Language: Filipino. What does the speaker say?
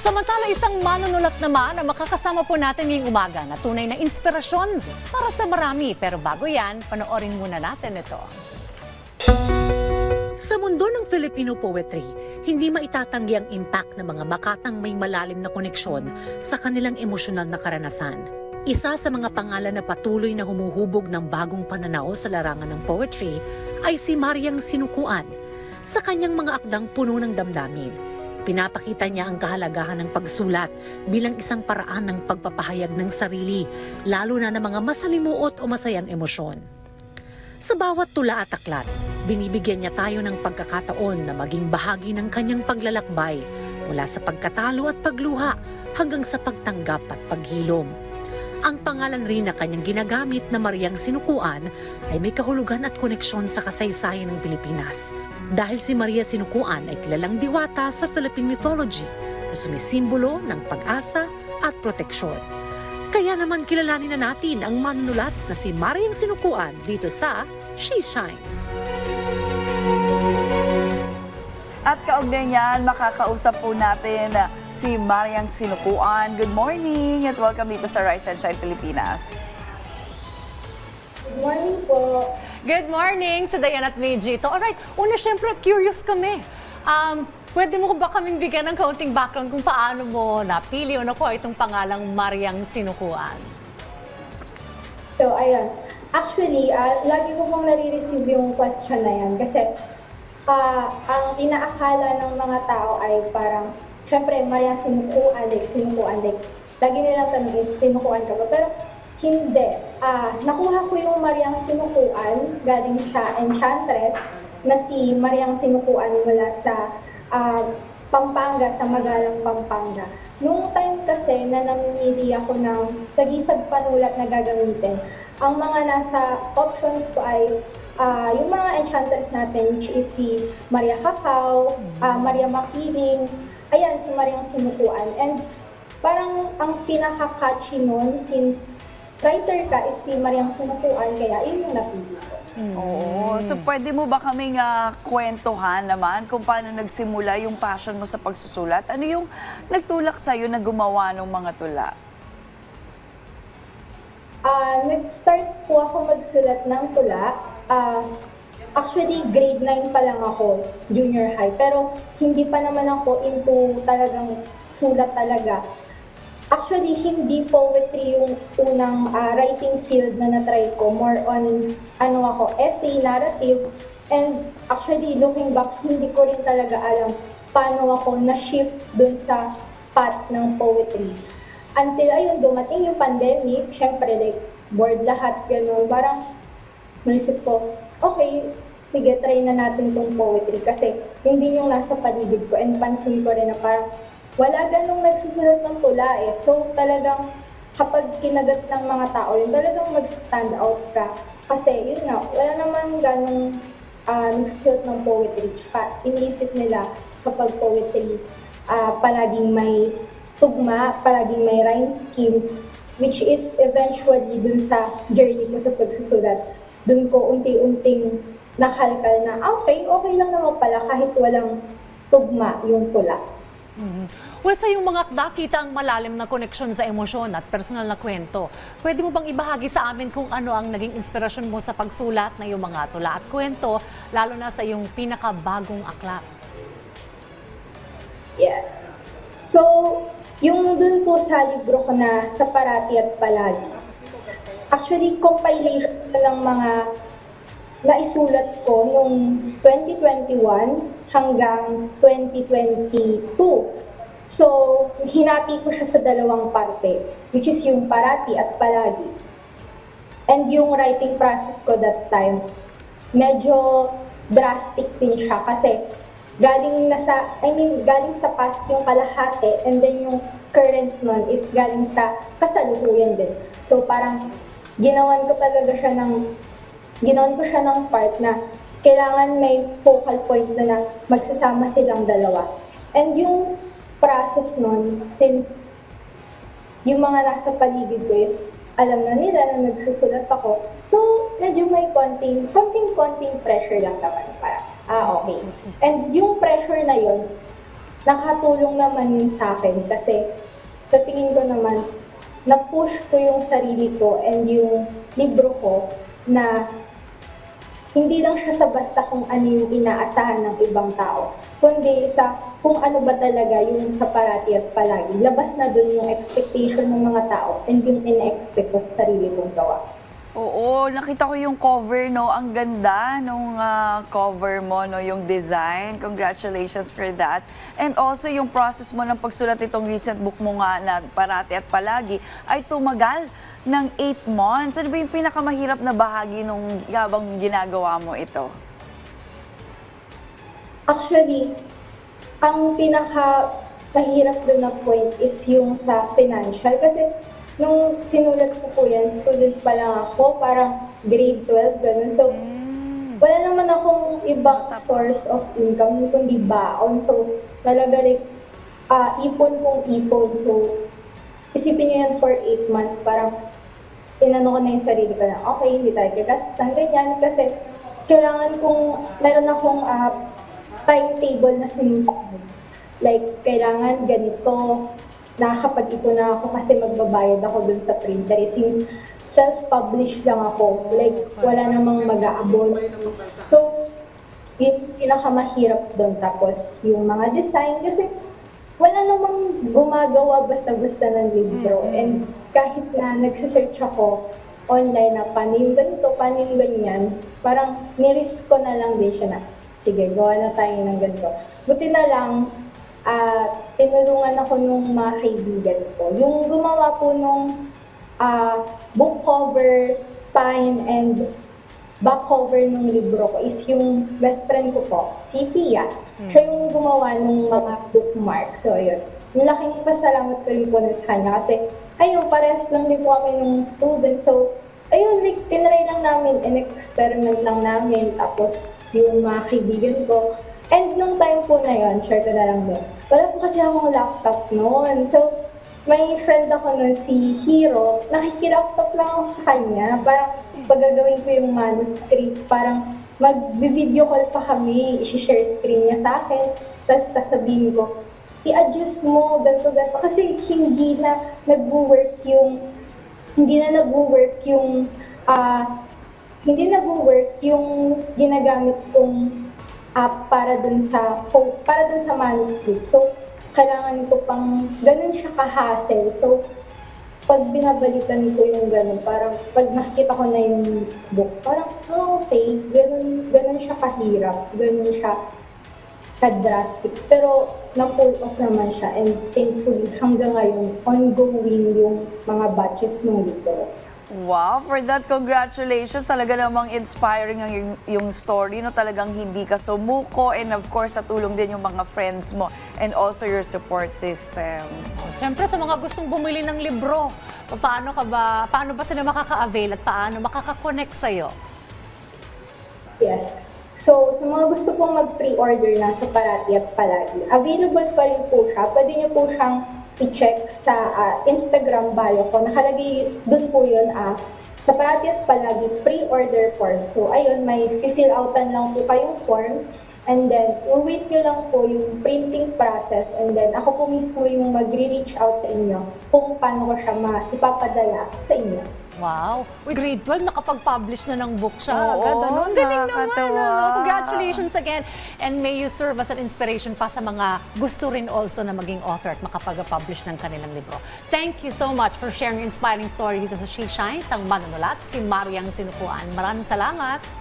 Samantala, isang manunulat naman na makakasama po natin ngayong umaga na tunay na inspirasyon para sa marami. Pero bago yan, panoorin muna natin ito. Sa mundo ng Filipino poetry, hindi maitatanggi ang impact ng mga makatang may malalim na koneksyon sa kanilang emosyonal na karanasan. Isa sa mga pangalan na patuloy na humuhubog ng bagong pananaw sa larangan ng poetry ay si Mariang Sinukuan sa kanyang mga akdang puno ng damdamin. Pinapakita niya ang kahalagahan ng pagsulat bilang isang paraan ng pagpapahayag ng sarili, lalo na ng mga masalimuot o masayang emosyon. Sa bawat tula at aklat, binibigyan niya tayo ng pagkakataon na maging bahagi ng kanyang paglalakbay mula sa pagkatalo at pagluha hanggang sa pagtanggap at paghilom. Ang pangalan rin na kanyang ginagamit na Mariang Sinukuan ay may kahulugan at koneksyon sa kasaysayan ng Pilipinas. Dahil si Maria Sinukuan ay kilalang diwata sa Philippine mythology na sumisimbolo ng pag-asa at proteksyon. Kaya naman kilalanin na natin ang manunulat na si Mariang Sinukuan dito sa She Shines. At kaugnay niyan, makakausap po natin si Mariang Sinukuan. Good morning at welcome dito sa Rise and Shine Pilipinas. Good morning po. Good morning sa Dayan at Meiji. Ito, alright, una syempre curious kami. Um, pwede mo ba kaming bigyan ng kaunting background kung paano mo napili o nakuha itong pangalang Mariang Sinukuan? So, ayun. Actually, ah, lagi ko pong nare-receive yung question na yan kasi ah, ang inaakala ng mga tao ay parang, syempre, Maria sinukuan, like, sinukuan, like, lagi nilang tanong is, sinukuan ka ba? Pero, hindi. Ah, nakuha ko yung Mariang Sinukuan galing sa Enchantress na si Mariang Sinukuan mula sa ah, Pampanga, sa Magalang, Pampanga. Noong time kasi na namimili ako ng sagisag panulat na gagamitin, ang mga nasa options ko ay ah, yung mga enchantress natin, which is si Maria Cacao, ah, Maria Makiling, ayan, si Mariang Sinukuan. And parang ang pinaka-catchy nun, since writer ka, is si Mariang Sinukuan, kaya yun yung napili ko. Oo. So pwede mo ba kaming ah, kwentuhan naman kung paano nagsimula yung passion mo sa pagsusulat? Ano yung nagtulak sa'yo na gumawa ng mga tula? Ah, nag-start po ako magsulat ng tula. Ah, actually, grade 9 pa lang ako, junior high. Pero hindi pa naman ako into talagang sulat talaga. Actually, hindi poetry yung unang ah, writing field na na-try ko. More on, ano ako, essay, narrative. And actually, looking back, hindi ko rin talaga alam paano ako na-shift dun sa path ng poetry. Until ayun, dumating yung pandemic, syempre like, bored lahat, gano'n. Parang, naisip ko, okay, sige, try na natin tong poetry. Kasi, yun din yung nasa paligid ko. And pansin ko rin na parang, wala ganong nagsusulat ng tula eh. So, talagang, kapag kinagat ng mga tao, yun talagang mag-stand out ka. Kasi, yun nga, wala naman ganong uh, nagsusulat ng poetry. Tsaka, iniisip nila kapag poetry, ah, palaging may tugma, palaging may rhyme scheme, which is eventually dun sa journey ko sa pagsusulat. Dun ko unti-unting nakalkal na, ah, okay, okay lang naman pala kahit walang tugma yung tula. Well, sa iyong mga akda, kita ang malalim na koneksyon sa emosyon at personal na kwento. Pwede mo bang ibahagi sa amin kung ano ang naging inspirasyon mo sa pagsulat na iyong mga tula at kwento, lalo na sa iyong pinakabagong aklat? Yes. So, yung dun po sa libro ko na sa parati at palagi, actually, compilation ng mga naisulat ko nung 2021 hanggang 2022. So, hinati ko siya sa dalawang parte, which is yung parati at palagi. And yung writing process ko that time, medyo drastic din siya kasi galing nasa, I mean, galing sa past yung kalahati and then yung current nun is galing sa kasalukuyan din. So parang ginawan ko talaga siya ng, ginawan ko siya ng part na kailangan may focal point na na magsasama silang dalawa. And yung process nun, since yung mga nasa paligid ko is alam na nila na nagsusulat ako. So, medyo may konting, konting-konting pressure lang naman para, ah, okay. And yung pressure na yon nakatulong naman yun sa akin kasi sa tingin ko naman, na-push ko yung sarili ko and yung libro ko na hindi lang siya sa basta kung ano yung inaasahan ng ibang tao, kundi sa kung ano ba talaga yung sa parati at palagi. Labas na dun yung expectation ng mga tao and yung ina-expect ko sa sarili kong gawa. Oo, nakita ko yung cover, no? Ang ganda nung ah, cover mo, no? Yung design. Congratulations for that. And also, yung process mo ng pagsulat itong recent book mo nga na Parati at Palagi ay tumagal ng 8 months. Ano ba yung pinakamahirap na bahagi nung habang ginagawa mo ito? Actually, ang pinaka mahirap doon na point is yung sa financial. Kasi nung sinulat ko po yan, student pa lang ako, parang grade 12, ganun. So, wala naman akong ibang source of income kundi baon. So, talaga like, ah, ipon kong ipon. So, isipin nyo yan for 8 months, parang tinanong ko na yung sarili ko na, okay, hindi tayo gagastos ng ganyan kasi kailangan kong, meron akong ah, timetable na sinusunod. Like, kailangan ganito, nakakapag-ipon na ako kasi magbabayad ako dun sa printer. Eh, Since self-publish lang ako, like, wala namang mag-aabon. So, yun yung pinakamahirap doon. Tapos, yung mga design, kasi wala namang gumagawa basta-basta ng libro. And kahit na nagsisearch ako online na paano yung ganito, paano yung ganyan, parang nirisk ko na lang din siya na, sige, gawa na tayo ng ganito. Buti na lang, ah tinulungan ako nung mga kaibigan ko. Yung gumawa po nung ah, book cover, spine, and back cover ng libro ko is yung best friend ko po, si Pia. Siya yung gumawa ng mga bookmark. So, ayun. Yung laking pasalamat ko rin po na sa kanya kasi, ayun, parehas lang din po kami ng student. So, ayun, like, tinry lang namin, in-experiment lang namin. Tapos, yung mga kaibigan ko. And nung time po na yun, share ko na lang din. Wala po kasi akong laptop noon. So, may friend ako nun, si Hero, nakikilaptop lang ako sa kanya. Parang pagagawin ko yung manuscript, parang mag-video call pa kami, i-share screen niya sa akin, tapos sasabihin ko, i-adjust mo, ganito, ganito. Kasi hindi na nag-work yung, hindi na nag-work yung, ah, hindi nag-work yung ginagamit kong app para dun sa, para dun sa manuscript. So, kailangan ko pang, ganun siya ka-hassle. So, pag binabalikan ko yung ganun, parang pag nakikita ko na yung book, parang, oh, okay, ganun, ganun siya kahirap, ganun siya ka-drastic. Pero, na-pull off naman siya and thankfully, hanggang ngayon, ongoing yung mga batches ng libro. Wow, for that, congratulations. Talaga namang inspiring ang yung, yung story, no? Talagang hindi ka sumuko and of course, sa tulong din yung mga friends mo and also your support system. Siyempre sa mga gustong bumili ng libro, paano ka ba, paano ba sila makaka-avail at paano makaka-connect sa'yo? Yes. So, sa mga gusto pong mag-pre-order na sa Parati at Palagi, available pa rin po siya. Pwede niyo po siyang i-check sa ah, Instagram bio ko. Nakalagay dun po yun ah, sa Parati at Palagi pre-order form. So, ayun, may fill outan lang po kayong form. And then, wait nyo lang po yung printing process. And then, ako po mismo yung magre-reach out sa inyo kung paano ko siya ma-ipapadala sa inyo. Wow! Uy, grade 12, nakapag-publish na ng book siya. Oo, Agad, ano? Galing naman. Ano? Congratulations again. And may you serve as an inspiration pa sa mga gusto rin also na maging author at makapag-publish ng kanilang libro. Thank you so much for sharing inspiring story dito sa She Shines, ang manunulat, si Mariang Sinukuan. Maraming salamat.